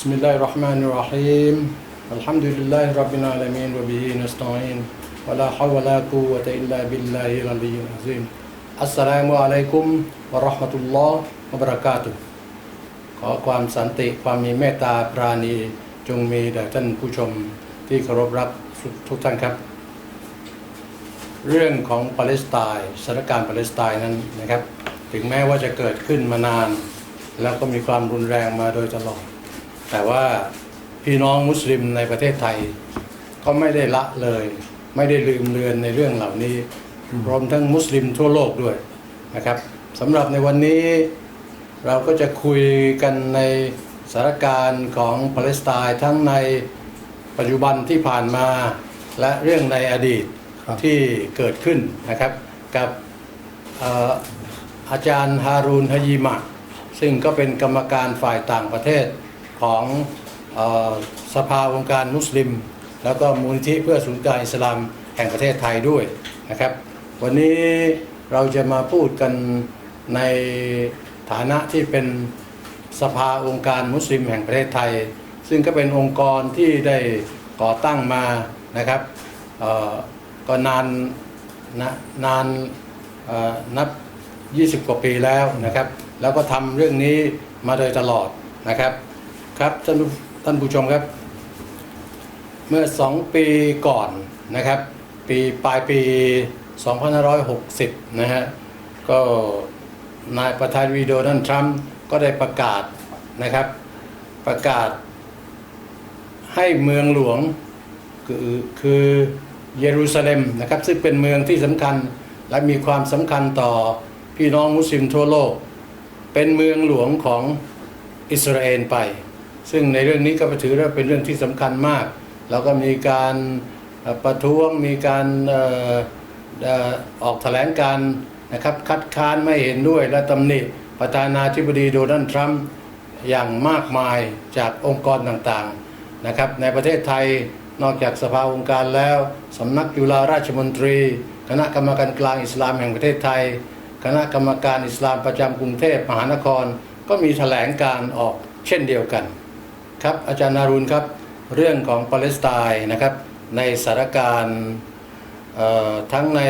بسم الله الرحمن الرحيم الحمد لله رب العالمين وبه نستعين ولا حول ولا قوة إلا بالله العلي العظيم السلام عليكم ورحمة الله وبركاته ขอความสันติความมีเมตตาปราณีจงมีแด่ท่านผู้ชมที่เคารพรักทุกท่านครับ เรื่องของปาเลสไตน์สถานการณ์ปาเลสไตน์นั้นนะครับ ถึงแม้ว่าจะเกิดขึ้นมานาน แล้วก็มีความรุนแรงมาโดยตลอด แต่ว่าพี่น้องมุสลิมในประเทศไทย ก็ไม่ได้ละเลย ไม่ได้ลืมเลือนในเรื่องเหล่านี้รวมทั้งมุสลิมทั่วโลกด้วยนะครับสำหรับในวันนี้เราก็จะคุยกันในสถานการณ์ของปาเลสไตน์ทั้งในปัจจุบันที่ผ่านมา และเรื่องในอดีตครับที่เกิดขึ้นนะครับ กับเอ่ออาจารย์ฮารูนฮยีมะซึ่งก็เป็นกรรมการฝ่ายต่างประเทศ ของออสภาองค์การมุสลิม แล้วก็มูลนิธิเพื่อศูนย์กลางอิสลามแห่งประเทศไทยด้วยนะครับ วันนี้เราจะมาพูดกันในฐานะที่เป็นสภาองค์การมุสลิมแห่งประเทศไทย ซึ่งก็เป็นองค์กรที่ได้ก่อตั้งมานะครับก็นานนะนานนับ 20 กว่าปีแล้วนะครับ แล้วก็ทำเรื่องนี้มาโดยตลอดนะครับ ครับท่านท่านผู้ชมครับ เมื่อ 2 ปีก่อนนะครับ ปีปลายปี 2560 นะฮะก็นายประธานาธิบดีโดนัลด์ทรัมป์ก็ได้ประกาศนะครับ ประกาศให้เมืองหลวงคือคือเยรูซาเล็มนะครับ ซึ่งเป็นเมืองที่สำคัญและมีความสำคัญต่อพี่น้องมุสลิมทั่วโลก เป็นเมืองหลวงของอิสราเอลไป ซึ่งในเรื่องนี้ก็ถือว่าเป็นเรื่องที่สำคัญมากแล้วก็มีการประท้วงมีการออกแถลงการนะครับคัดค้านไม่เห็นด้วยและตำหนิประธานาธิบดีโดนัลด์ทรัมป์อย่างมากมายจากองค์กรต่างๆนะครับในประเทศไทยนอกจากสภาองค์การแล้วสำนักจุฬาราชมนตรี คณะกรรมการกลางอิสลามแห่งประเทศไทย คณะกรรมการอิสลามประจำกรุงเทพมหานคร ก็มีแถลงการออกเช่นเดียวกัน ครับอาจารย์นารุณครับเรื่องของปาเลสไตน์นะครับในสถานการณ์เอ่อทั้งใน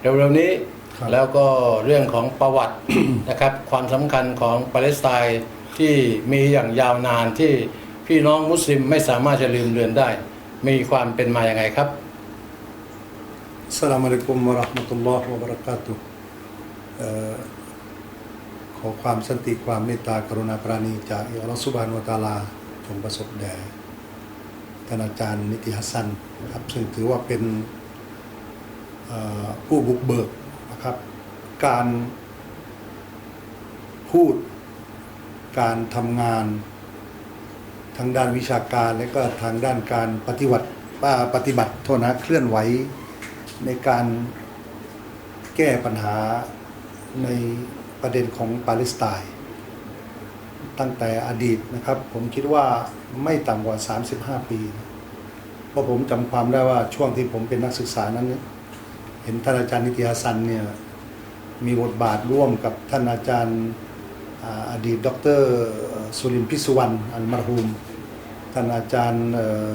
เร็วๆนี้ครับแล้วก็เรื่องของประวัตินะครับความสำคัญของปาเลสไตน์ที่มีอย่างยาวนานที่พี่น้องมุสลิมไม่สามารถจะลืมเลือนได้ มีความเป็นมาอย่างไงครับอัสสลามุอะลัยกุมวะเราะห์มะตุลลอฮ์วะบะเราะกาตุฮ์เอ่อขอความสันติความเมตตากรุณาปราณีจากอัลลอฮฺซุบฮานะฮูวะตะอาลาจ งประสบแด่ท่านอาจารย์นิติฮัสซันนะครับซึ่งถือว่าเป็นผู้บุกเบิกนะครับ การพูดการทำงานทางด้านวิชาการและก็ทางด้านการปฏิบัติอ่าปฏิบัติโทษนะเคลื่อนไหวในการแก้ปัญหาในประเด็นของปาเลสไตน์ ตั้งแต่อดีตนะครับ ผมคิดว่าไม่ต่ำกว่า 35 ปีเพราะผมจำความได้ว่าช่วงที่ผมเป็นนักศึกษานั้น เห็นท่านอาจารย์นิติฮัสซันเนี่ยมีบทบาทร่วมกับท่านอาจารย์อ่าอดีต ดรสุรินทร์พิสุวรรณอันมารฮูมท่านอาจารย์เอ่อ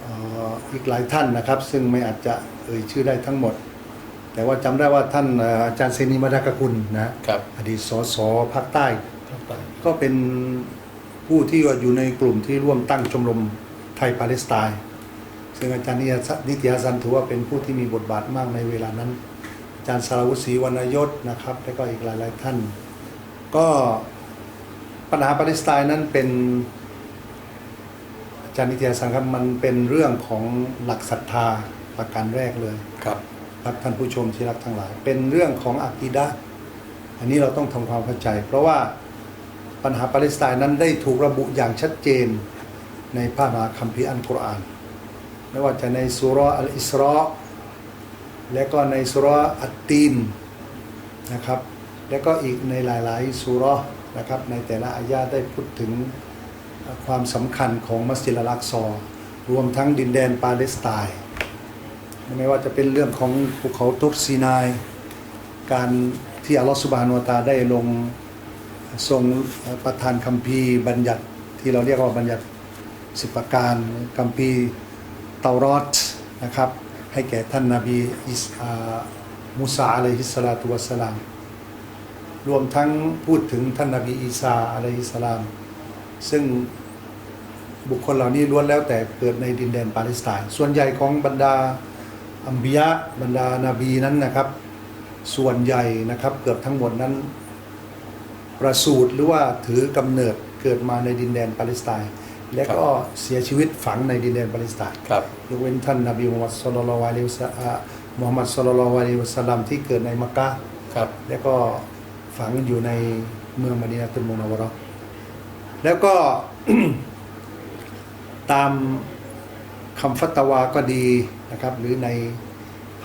เอ่ออีกหลายท่านนะครับ ซึ่งไม่อาจจะเอ่ยชื่อได้ทั้งหมด แต่ว่าจำได้ว่าท่านเอ่ออาจารย์เซนีมาดากกุลนะครับอดีตสสภาคใต้ ก็เป็นผู้ที่ว่าอยู่ในกลุ่มที่ร่วมตั้งชมรมไทยปาเลสไตน์ซึ่งอาจารย์นิยสนิตยาสันถือว่าเป็นผู้ที่มีบทบาทมากในเวลานั้น อาจารย์สารวุฒิศรีวรรณยศนะครับ และก็อีกหลายๆท่าน ก็ปัญหาปาเลสไตน์นั้นเป็นอาจารย์นิตยาสันครับมันเป็นเรื่องของหลักศรัทธาประการแรกเลยครับครับท่านผู้ชมที่รักทั้งหลาย เป็นเรื่องของอากีดะห์อันนี้เราต้องทำความเข้าใจ เพราะว่า ปัญหาปาเลสไตน์นั้นได้ถูกระบุอย่างชัดเจนในพระมหาคัมภีร์อัลกุรอานไม่ว่าจะในสุราะอัลอิสราและก็ในสุราะห์อัตตีนนะครับแล้วก็อีกในหลายๆสุรนะครับในแต่ละอายาได้พูดถึงความสำคัญของมัสยิดลักซอ รวมทั้งดินแดนปาเลสไตน์ไม่ว่าจะเป็นเรื่องของภูเขาทุบซีนาย การที่อัลลอฮฺสุบฮานุวตาได้ลง ทรงประทานคัมภีร์บัญญัติที่เราเรียกว่าบัญญัติสิบประการกัมปีร์เตารอดนะครับ ให้แก่ท่านนาบีอิสอามูซาอะลัยฮิสลาตุวัสสลาม รวมทั้งพูดถึงท่านนาบีอีสาอะลัยฮิสสลาม ซึ่งบุคคลเหล่านี้ล้วนแล้วแต่เกิดในดินแดนปาเลสไตน์ส่วนใหญ่ของบรรดาอัมบิยะบรรดานาบีนั้นนะครับ ส่วนใหญ่นะครับเกือบทั้งหมดนั้น ประสูติหรือว่าถือกำเนิดเกิดมาในดินแดนปาเลสไตน์และก็เสียชีวิตฝังในดินแดนปาเลสไตน์ครับยกเว้นท่านนบีมุฮัมมัดสุลลัลลอฮุอะลัยฮิวะซัลลัมมุฮัมมัดสุลลัลลอฮุอะลัยฮิวะสัลลัมที่เกิดในมักกะฮ์ครับแล้วก็ฝังอยู่ในเมืองมะดีนะตุลมุนาวะเราะห์แล้วก็ตามคำฟัตวาก็ดีนะครับ หรือใน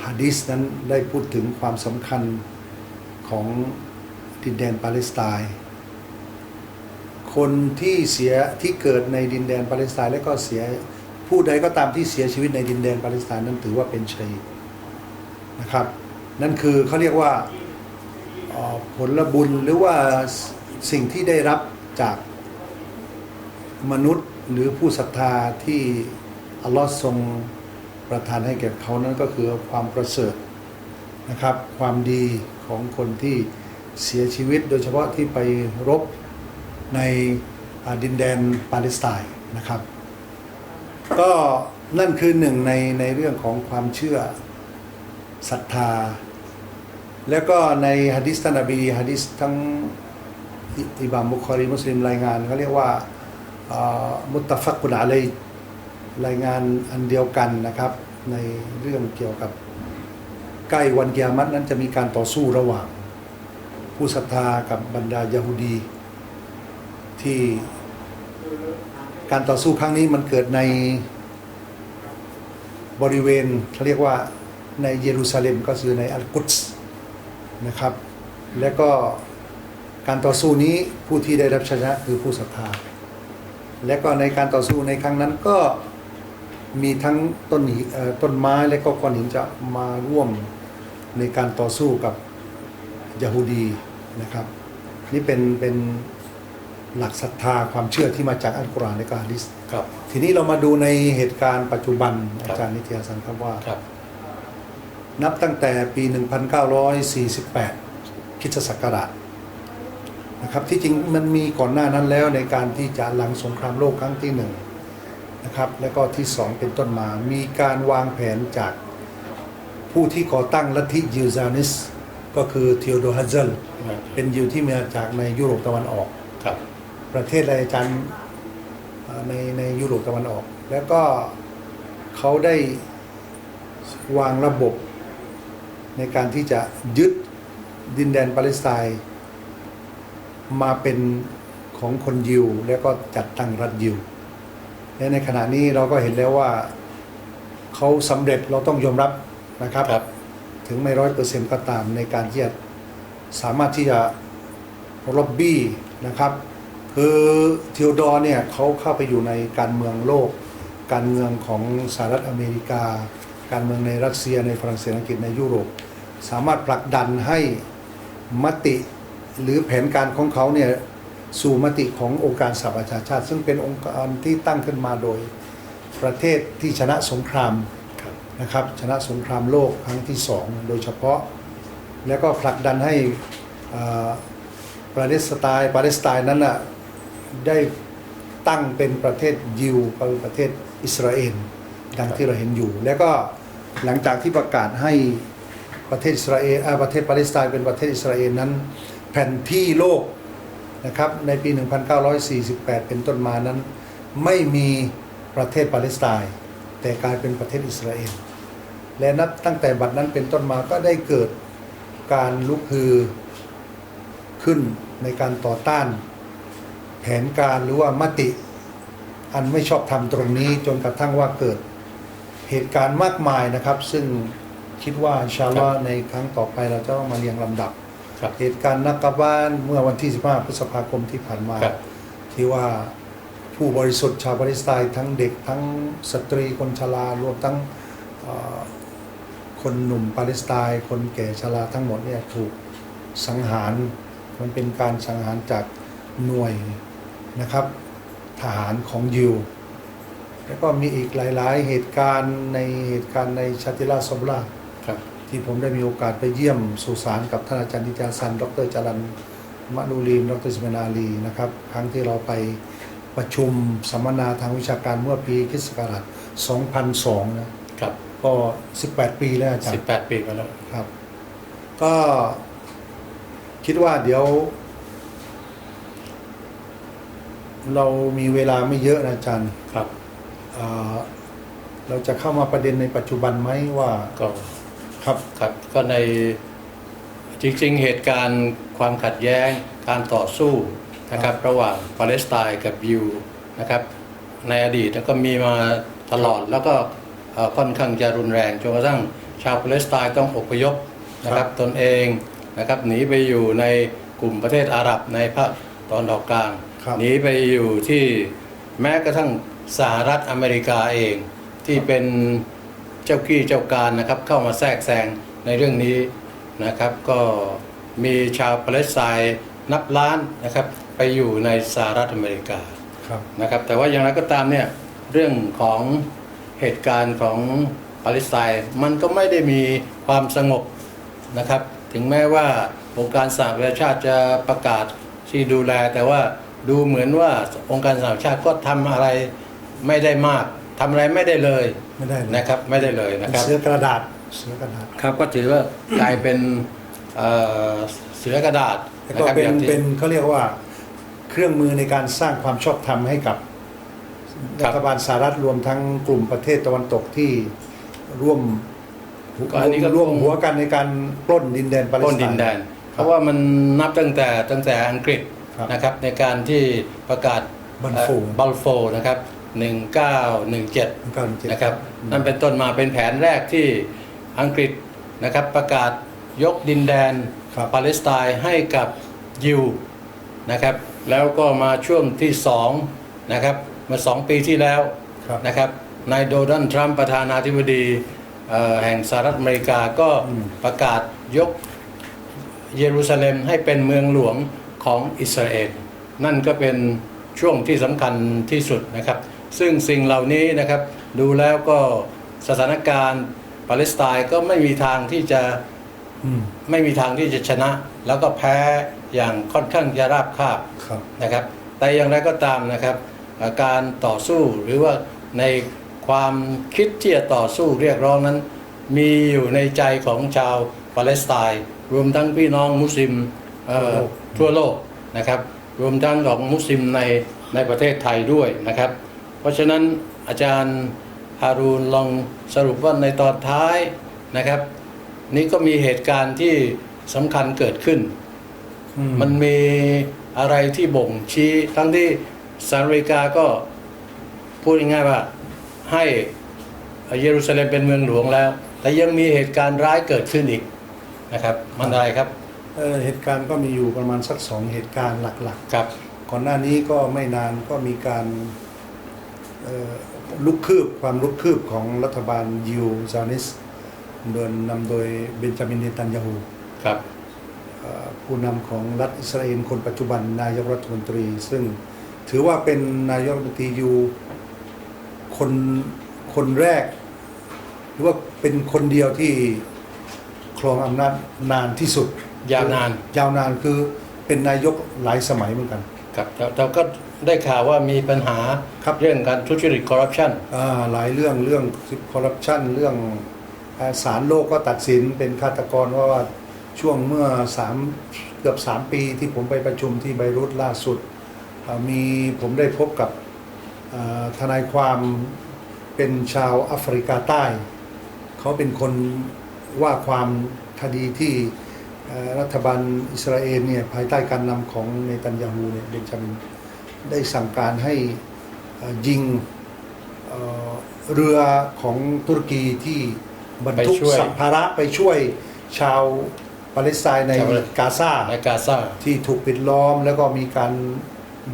ฮะดิษนั้นได้พูดถึงความสำคัญของ ดินแดนปาเลสไตน์ คนที่เสียที่เกิดในดินแดนปาเลสไตน์และก็เสียผู้ใดก็ตามที่เสียชีวิตในดินแดนปาเลสไตน์นั้นถือว่าเป็นชัยนะครับนั่นคือเขาเรียกว่าออผลบุญหรือว่าสิ่งที่ได้รับจากมนุษย์หรือผู้ศรัทธาที่อัลลอฮ์ทรงประทานให้แก่เขานั้นก็คือความประเสริฐนะครับ ความดีของคนที่ เสียชีวิตโดยเฉพาะที่ไปรบในดินแดนปาเลสไตน์นะครับ ก็นั่นคือหนึ่งในในเรื่องของความเชื่อศรัทธา แล้วก็ในฮะดิษท่านนบีฮะดิษทั้งอิบามบุคอรีมุสลิมรายงานเขาเรียกว่ามุตตะฟักกุนอะลัยรายงานอันเดียวกันนะครับ ในเรื่องเกี่ยวกับใกล้วันกิยามัตนั้นจะมีการต่อสู้ระหว่าง ผู้ศรัทธากับบรรดายาฮูดี ที่การต่อสู้ครั้งนี้มันเกิดในบริเวณเขาเรียกว่าในเยรูซาเล็มก็คือในอัลกุดส์นะครับ และก็การต่อสู้นี้ผู้ที่ได้รับชัยชนะคือผู้ศรัทธา และก็ในการต่อสู้ในครั้งนั้นก็มีทั้งต้นหิเอ่อต้นไม้และก็ก้อนหินจะมาร่วมในการต่อสู้กับ ยะฮูดีนะครับ นี่เป็นเป็นหลักศรัทธาความเชื่อที่มาจากอัลกุรอานและก็ฮะดิษครับ ทีนี้เรามาดูในเหตุการณ์ปัจจุบันครัอาบจารย์นิตยาสันครับว่าครับ นับตั้งแต่ปี 1948คริสตศักราชนะครับที่จริงมันมีก่อนหน้านั้นแล้วในการที่จะหลังสงครามโลกครั้งที่หนึ่งนะครับแล้วก็ที่สองเป็นต้นมา มีการวางแผนจากผู้ที่ก่อตั้งลัทธิยิวซานิส ก็คือเทโอโดฮัตเซลเป็นยิวที่มาจากในยุโรปตะวันออก ครับ ประเทศอะไรอาจารย์เอ่อในในยุโรปตะวันออก แล้วก็เขาได้วางระบบในการที่จะยึดดินแดนปาเลสไตน์มาเป็นของคนยิว แล้วก็จัดตั้งรัฐยิว และในขณะนี้เราก็เห็นแล้วว่าเขาสำเร็จเราต้องยอมรับนะครับครับ ถึงไม่ร้อยเปอร์เซ็นต์ก็ตามในการที่จะสามารถที่จะล็อบบี้นะครับคือเทโอดอร์เนี่ยเขาเข้าไปอยู่ในการเมืองโลก การเมืองของสหรัฐอเมริกา การเมืองในรัสเซียในฝรั่งเศสอังกฤษในยุโรป สามารถผลักดันให้มติหรือแผนการของเขาเนี่ยสู่มติขององค์การสหประชาชาติ ซึ่งเป็นองค์การที่ตั้งขึ้นมาโดยประเทศที่ชนะสงคราม นะครับชนะสงครามโลกครั้งที่สองโดยเฉพาะ แล้วก็ผลักดันให้ปาเลสไตน์ปาเลสไตน์นั้นน่ะได้ตั้งเป็นประเทศยิวเป็นประเทศอิสราเอลดังที่เราเห็นอยู่ แล้วก็หลังจากที่ประกาศให้ประเทศอิสราเอลประเทศปาเลสไตน์เป็นประเทศอิสราเอลนั้น แผ่นที่โลกนะครับในปี 1948 เป็นต้นมานั้น ไม่มีประเทศปาเลสไตน์ แต่กลายเป็นประเทศอิสราเอลและนับตั้งแต่บัดนั้นเป็นต้นมาก็ได้เกิดการลุกฮือขึ้นในการต่อต้าน แผนการหรือว่ามติ อันไม่ชอบธรรมตรงนี้จนกระทั่งว่าเกิดเหตุการณ์มากมายนะครับ ซึ่งคิดว่าอินชาอัลลอฮ์ในครั้งต่อไปเราจะต้องมาเรียงลำดับครับเหตุการณ์นักกบ้านเมื่อวันที่ 15 พฤษภาคมที่ผ่านมาครับที่ว่า ผู้บริสุทธิ์ชาวปาเลสไตน์ทั้งเด็กทั้งสตรีคนชรารวมทั้งเอ่อคนหนุ่มปาเลสไตน์คนแก่ชราทั้งหมดเนี่ยถูกสังหารมันเป็นการสังหารจากหน่วยนะครับทหารของยิวแล้วก็มีอีกหลาย ๆ เหตุการณ์ในเหตุการณ์ในชาติราชสมราชครับที่ผมได้มีโอกาสไปเยี่ยมสุสานกับท่านอาจารย์ดิจาซัน ดรจรันมะนูรีนดรสมนาลีนะครับ ครั้งที่เราไป ประชุมสัมมนาทางวิชาการเมื่อปีคริสต์ศักราช2002 นะครับ ก็ 18 ปีแล้วอาจารสิบย์แปดปีมาแล้วครับ ก็คิดว่าเดี๋ยว เรามีเวลาไม่เยอะนะอาจารย์ครับเอ่อเราจะเข้ามาประเด็นในปัจจุบันไหมว่าก็ครับครับก็ในจริงๆ เหตุการณ์ความขัดแย้งการต่อสู้ นะครับระหว่างปาเลสไตน์กับยิวนะครับในอดีตก็มีมาตลอดแล้วก็เอ่อค่อนข้างจะรุนแรงจนกระทั่งชาวปาเลสไตน์ต้องอพยพนะครับตนเองนะครับหนีไปอยู่ในกลุ่มประเทศอาหรับในภาคตอนออกกลางครับหนีไปอยู่ที่แม้กระทั่งสหรัฐอเมริกาเองที่เป็นเจ้ากี้เจ้าการนะครับเข้ามาแทรกแซงในเรื่องนี้นะครับ ก็มีชาวปาเลสไตน์นับล้านนะครับ ไปอยู่ในสหรัฐอเมริกาครับนะครับ แต่ว่าอย่างไรก็ตามเนี่ยเรื่องของเหตุการณ์ของปาเลสไตน์มันก็ไม่ได้มีความสงบนะครับ ถึงแม้ว่าองค์การสหประชาชาติจะประกาศที่ดูแล แต่ว่าดูเหมือนว่าองค์การสหประชาชาติก็ทำอะไรไม่ได้มากทำอะไรไม่ได้เลยไม่ได้เลยนะครับไม่ได้เลยนะครับเสือกระดาษเสือกระดาษครับก็ถือว่ากลายเป็นเอ่อเสือกระดาษแล้วนะก็ครับเป็นอย่างที่เป็นเขาเรียกว่า เครื่องมือในการสร้างความชอบธรรมให้กับครัรับฐบาลสหรัฐรวมทั้งกลุ่มประเทศตะวันตกที่ร่วมก็อันนี้ก็ ร่วมหัวกันในการปล้นดินแดนปาเลปล้สนไตดินน์ แดน เพราะว่ามันนับตั้งแต่ตั้งแต่อังกฤษครับนะครับในการที่ประกาศบัลโฟบัลโฟนะครับ 1917การเจ็ดนะครับนั่นเป็นต้นมาเป็นแผนแรกที่อังกฤษนะครับประกาศยกดินแดนครับ ปาเลสไตน์ให้กับยิวนะครับ แล้วก็มาช่วงที่สองนะครับเมื่อสองปีที่แล้วครับนะครับนายโดนัลด์ทรัมป์ประธานาธิบดีเอ่อแห่งสหรัฐอเมริกาก็อืมประกาศยกเยรูซาเล็มให้เป็นเมืองหลวงของอิสราเอลนั่นก็เป็นช่วงที่สำคัญที่สุดนะครับ ซึ่งสิ่งเหล่านี้นะครับดูแล้วก็สถานการณ์ปาเลสไตน์ก็ไม่มีทางที่จะอืมไม่มีทางที่จะชนะ แล้วก็แพ้ อย่างค่อนข้างจะราบคาบครับ นะครับ แต่อย่างไรก็ตามนะครับเอ่อการต่อสู้หรือว่าในความคิดที่จะต่อสู้เรียกร้องนั้น มีอยู่ในใจของชาวปาเลสไตน์รวมทั้งพี่น้องมุสลิมเอ่อทั่วโลกนะครับ รวมทั้งของมุสลิมในในประเทศไทยด้วยนะครับ เพราะฉะนั้นอาจารย์ฮารูนลองสรุปว่าในตอนท้ายนะครับ นี่ก็มีเหตุการณ์ที่สำคัญเกิดขึ้นอื มันมีอะไรที่บ่งชี้ ทั้งที่สหรัฐอเมริกาก็พูดง่ายๆว่าให้เยรูซาเล็มเป็นเมืองหลวงแล้ว แต่ยังมีเหตุการณ์ร้ายเกิดขึ้นอีกนะครับ มันอะไรครับเอ่อเหตุการณ์ก็มีอยู่ประมาณสักสองเหตุการณ์หลักครับๆก่อนหน้านี้ก็ไม่นานก็มีการเอ่อลุกคืบความลุกคืบของรัฐบาลยิวซานิสโดยนำโดยเบนจามินเนตันยาฮูครับเอ่อ ผู้นำของรัฐอิสราเอลคนปัจจุบันนายกรัฐมนตรี ซึ่งถือว่าเป็นนายกรัฐมนตรีอยู่คนคนแรก หรือว่าเป็นคนเดียวที่ครองอำนาจนานที่สุด ยาวนาน ยาวนานคือเป็นนายกหลายสมัยเหมือนกัน ครับแต่แต่ก็ได้ข่าวว่ามีปัญหาครับเรื่องการทุจริตคอร์รัปชัน อ่าหลายเรื่องเรื่องคอร์รัปชันเรื่องอ่าศาลโลกก็ตัดสินเป็นฆาตกรว่าว่า ช่วงเมื่อสามเกือบสามปีที่ผมไปประชุมที่ไบรุตล่าสุดอ่ามีผมได้พบกับอ่าทนายความเป็นชาวแอฟริกาใต้ เขาเป็นคนว่าความคดีที่เอ่อรัฐบาลอิสราเอลเนี่ยภายใต้การนำของเนตันยาฮูเนี่ยเบนจามินได้สั่งการให้เอ่อยิงเอ่อเรือของตุรกีที่บรรทุกไปช่วยสัมภาระไปช่วยชาว ปาเลสไตน์ในชาวปาเลสกาซาในกาซาที่ถูกปิดล้อม แล้วก็มีการ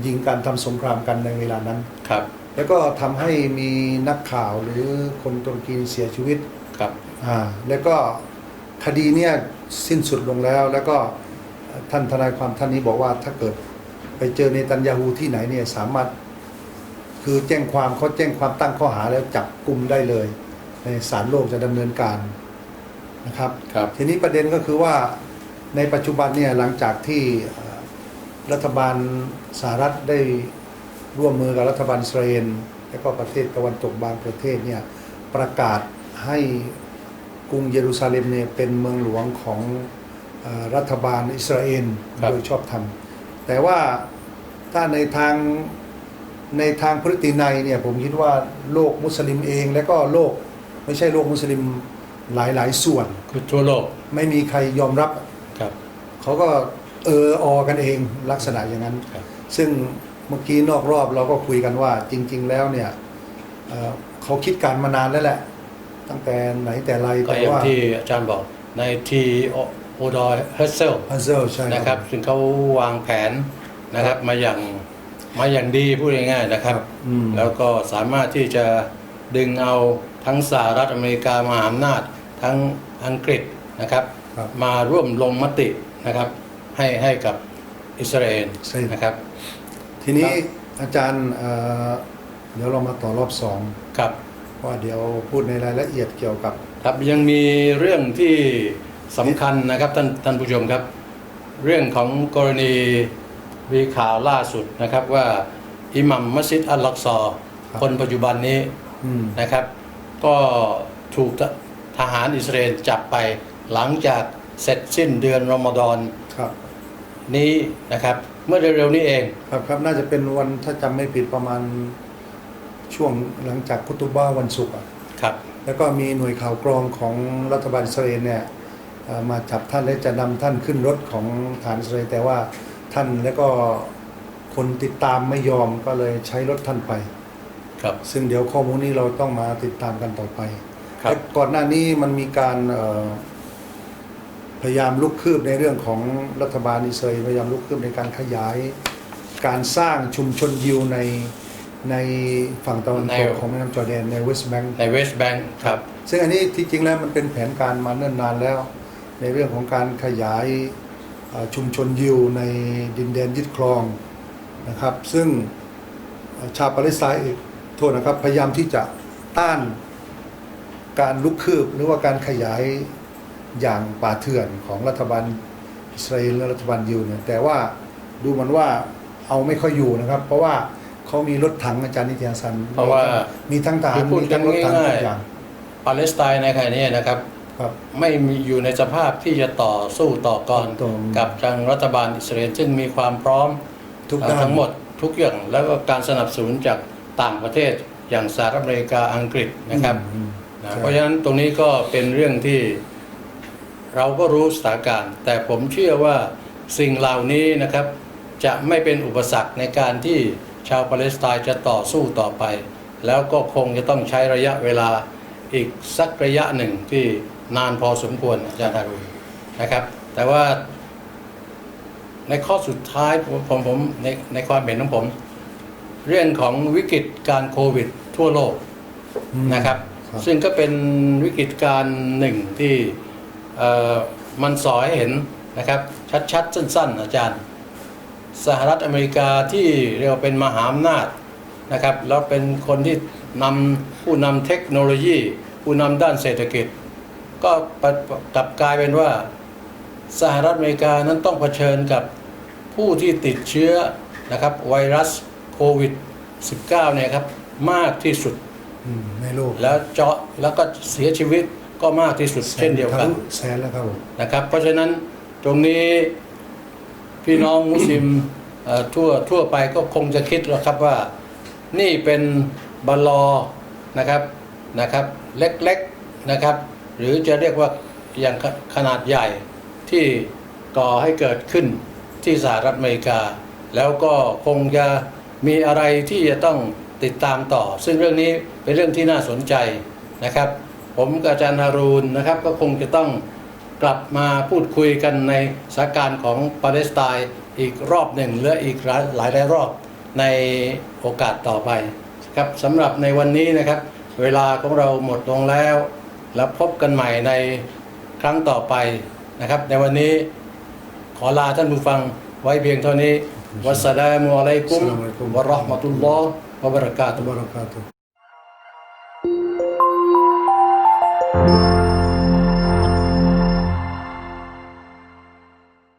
ยิงการทำสงครามกันในเวลานั้น ครับแล้วก็ทำให้มีนักข่าวหรือคนตุรกีเสียชีวิต ครับ อ่าแล้วก็คดีเนี่ยสิ้นสุดลงแล้ว แล้วก็ท่านทนายความท่านนี้บอกว่าถ้าเกิดไปเจอเนตันยาฮูที่ไหนเนี่ยสามารถคือแจ้งความเขาแจ้งความตั้งข้อหาแล้วจับกลุ่มได้เลย ในศาลโลกจะดำเนินการ นะครับครับ ทีนี้ประเด็นก็คือว่าในปัจจุบันเนี่ยหลังจากที่เอ่อรัฐบาลสหรัฐได้ร่วมมือกับรัฐบาลอิสราเอลและก็ประเทศตะวันตกบางประเทศเนี่ยประกาศให้กรุงเยรูซาเล็มเนี่ยเป็นเมืองหลวงของเอ่อรัฐบาลอิสราเอลครับโดยชอบธรรม แต่ว่าถ้าในทางในทางพฤตินัยเนี่ยผมคิดว่าโลกมุสลิมเอง และก็โลกไม่ใช่โลกมุสลิม หลายๆ ส่วน คือทั่วโลกไม่มีใครยอมรับ ครับเขาก็เออออกันเองลักษณะอย่างนั้น ครับ ซึ่งเมื่อกี้นอกรอบเราก็คุยกันว่า จริง ๆ แล้วเนี่ยเอ่อเขาคิดการมานานแล้วแหละ ตั้งแต่ไหนแต่ไรก็แต่อย่างว่าที่อาจารย์บอกในทีโอดอยเฮเซล พัซเซิลใช่นะครับซึ่งเขาวางแผนนะครับมาอย่างมาอย่างดีพูดง่ายๆนะครับ อืม แล้วก็สามารถที่จะดึงเอาทั้งสหรัฐอเมริกามหาอำนาจ ทั้งอังกฤษนะครับ ครับมาร่วมลงมตินะครับ ให้ให้กับอิสราเอลใช่นะครับ ทีนี้ครับอาจารย์เอ่อเดี๋ยวเรามาต่อรอบสองครับ เพราะว่าเดี๋ยวพูดในรายละเอียดเกี่ยวกับ ครับยังมีเรื่องที่สำคัญนะครับท่านท่านผู้ชมครับ เรื่องของกรณีมีข่าวล่าสุดนะครับว่าอิหมัมมัสยิดอัลลักซอร์ครับ คนปัจจุบันนี้อืม นะครับ ก็ถูก ทหารอิสราเอลจับไปหลังจากเสร็จสิ้นเดือนรอมฎอนครับ นี้นะครับ เมื่อเร็วๆนี้เองครับครับ น่าจะเป็นวันถ้าจำไม่ผิดประมาณช่วงหลังจากคุตุบ้าวันศุกร์อะครับ แล้วก็มีหน่วยข่าวกรองของรัฐบาลอิสราเอลเนี่ยเอ่อมาจับท่านและจะนำท่านขึ้นรถของฐานอิสราเอลแต่ว่าท่านแล้วก็คนติดตามไม่ยอมก็เลยใช้รถท่านไป ครับ ซึ่งเดี๋ยวข้อมูลนี้เราต้องมาติดตามกันต่อไป ครับและก่อนหน้านี้มันมีการเอ่อพยายามลุกคืบในเรื่องของรัฐบาลอิสราเอลพยายามลุกคืบในการขยาย การสร้างชุมชนยิวในในฝั่งตะวันตกใน ของแม่น้ำจอร์แดนในเวสต์แบงก์ ในเวสต์แบงค์ครับ ซึ่งอันนี้ที่จริงแล้วมันเป็นแผนการมาเนิ่นนานแล้ว ในเรื่องของการขยายเอ่อชุมชนยิวในดินแดนยึดครองนะครับ ซึ่งเอ่อชาวปาเลสไตน์เองโทษนะครับ พยายามที่จะต้าน การลุกคืบหรือว่าการขยายอย่างป่าเถื่อนของรัฐบาลอิสราเอลและรัฐบาลยิวเนี่ยแต่ว่าดูเหมันว่าเอาไม่ค่อยอยู่นะครับ เพราะว่าเขามีรถถังอาจารย์นิตยาสันเพราะว่ามีทั้งทหาคืรอพูดมีทั้งรถถังกันง่ายๆทุกอย่างปาเลสไตน์ในขณะนี้นะครับครับไม่มีอยู่ในสภาพที่จะต่อสู้ต่อกรตรงกับทางรัฐบาลอิสราเอลซึ่งมีความพร้อมทุกเอ่อด้านทั้งหมดทุกอย่างแล้วก็การสนับสนุนจากต่างประเทศอย่างสหรัฐอเมริกาอังกฤษนะครับอืม นะใช่เพราะฉะนั้นตรงนี้ก็เป็นเรื่องที่เราก็รู้สถานการณ์ แต่ผมเชื่อว่าสิ่งเหล่านี้นะครับ จะไม่เป็นอุปสรรคในการที่ชาวปาเลสไตน์จะต่อสู้ต่อไป แล้วก็คงจะต้องใช้ระยะเวลาอีกสักระยะหนึ่งที่นานพอสมควรอาจารย์ฮารุนนะครับ แต่ว่าในข้อสุดท้ายผมผมผมในในความเห็นของผม เรื่องของวิกฤตการโควิดทั่วโลกอืมนะครับครับ ซึ่งก็เป็นวิกฤตการณ์หนึ่งที่มันสอให้เห็นนะครับชัดๆ สั้น ๆ อาจารย์ สหรัฐอเมริกาที่เรียกว่าเป็นมหาอำนาจนะครับแล้วเป็นคนที่นำผู้นำเทคโนโลยี ผู้นำด้านเศรษฐกิจ ก็กลับกลายเป็นว่าสหรัฐอเมริกานั้นต้องเผชิญกับผู้ที่ติดเชื้อนะครับไวรัสโควิด -19 เนี่ยครับมากที่สุด อืมในโลกแล้วเจาะแล้วก็เสียชีวิตก็มากที่สุดเช่นเดียวกันทะลุแสนแล้วครับผมนะครับ เพราะฉะนั้นตรงนี้พี่น้องมุสลิมเอ่อทั่วทั่วไปก็คงจะคิดแล้วครับว่านี่เป็นบัลลอนะครับนะครับ เล็กๆนะครับ หรือจะเรียกว่าอย่างขขนาดใหญ่ที่ก่อให้เกิดขึ้นที่สหรัฐอเมริกา แล้วก็คงจะมีอะไรที่จะต้อง ติดตามต่อ ซึ่งเรื่องนี้เป็นเรื่องที่น่าสนใจนะครับ ผมกับอาจารย์ฮารูนนะครับ ก็คงจะต้องกลับมาพูดคุยกันในสถานการณ์ของปาเลสไตน์อีกรอบหนึ่งหรืออีกหลายหลายหลายรอบในโอกาสต่อไปครับสำหรับในวันนี้นะครับ เวลาของเราหมดลงแล้ว แล้วพบกันใหม่ในครั้งต่อไปนะครับ ในวันนี้ขอลาท่านผู้ฟังไว้เพียงเท่านี้วัสสลามุอะลัยกุมวะเราะห์มะตุลลอฮ์ วะ